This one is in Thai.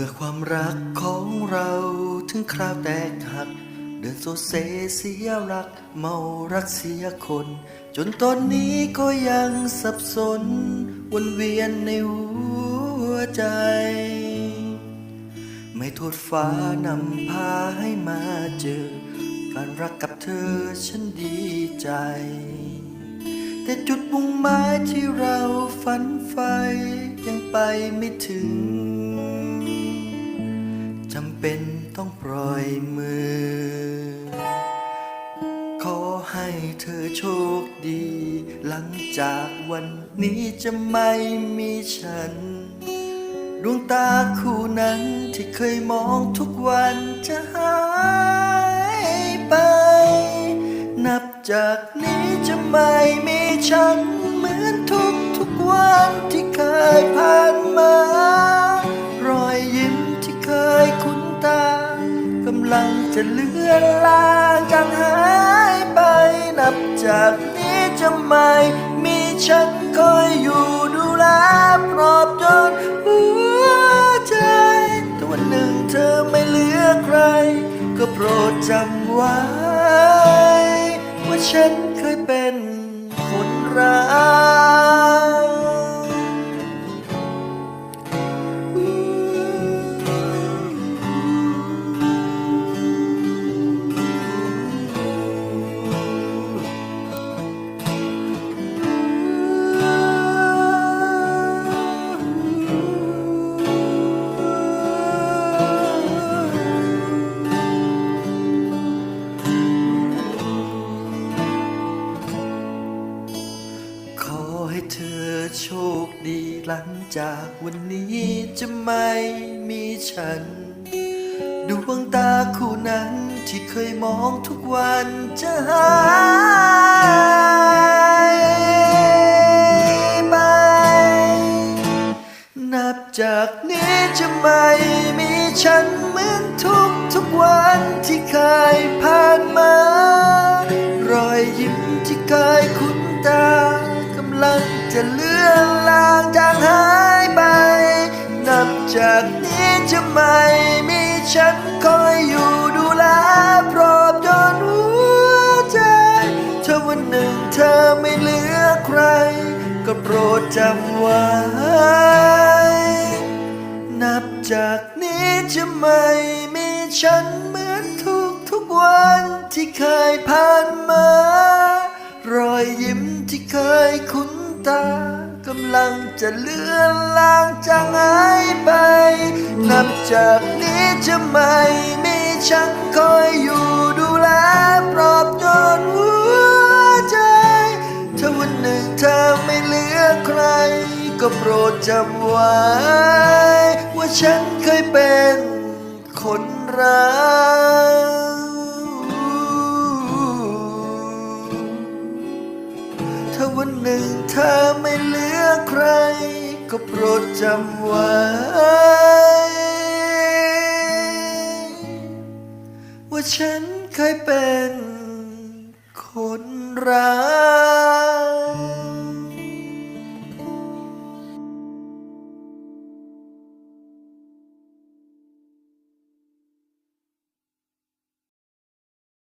มื่อความรักของเราถึงคราวแตกหัก เดินโซเซเสียรัก เมารักเสียคน จนตอนนี้ก็ยังสับสน วนเวียนในหัวใจ ไม่โทษฟ้านำพาให้มาเจอ การรักกับเธอฉันดีใจ แต่จุดมุ่งหมายที่เราฝันใฝ่ยังไปไม่ถึงำเป็นต้องปล่อยมือ ขอให้เธอโชคดี หลังจากวันนี้จะไม่มีฉัน ดวงตาคู่นั้นที่เคยมองทุกวันจะหายไป นับจากนี้จะไม่มีฉัน เหมือนทุกทุกวันที่เคยผ่านมาำลังจะเลือนลางจางหายไป นับจากนี้จะไม่มีฉันคอยอยู่ดูแลปลอบโยนหัวใจ ตัวันหนึ่งเธอไม่เหลือใคร ก็โปรดจำไว้ ว่าฉัน ให้เธอโชคดีหลังจากวันนี้จะไม่มีฉัน ดวงตาคู่นั้นที่เคยมองทุกวันจะหายไป นับจากนี้จะไม่มีฉันเหมือนทุกทุกวัน จะเลือนลางจางหายไป นับจากนี้จะไม่มีฉันคอยอยู่ดูแลปลอบโยนหัวใจถ้าวันหนึ่งเธอไม่เหลือใคร ก็โปรดจำไว้ นับจากนี้จะไม่มีฉันเหมือนทุกทุกๆวันที่เคยผ่านมารอยยิ้มที่เคยคุ้น ตากำลังจะเลือนลางจางหายไป นับจากนี้จะไม่มีฉันคอยอยู่ดูแลปลอบโยนหัวใจถ้าวันหนึ่งเธอไม่เหลือใคร ก็โปรดจำไว้ ว่าฉันเคยเป็นคนรัก ก็โปรดจำไว้ ว่าฉันเคยเป็นคนรัก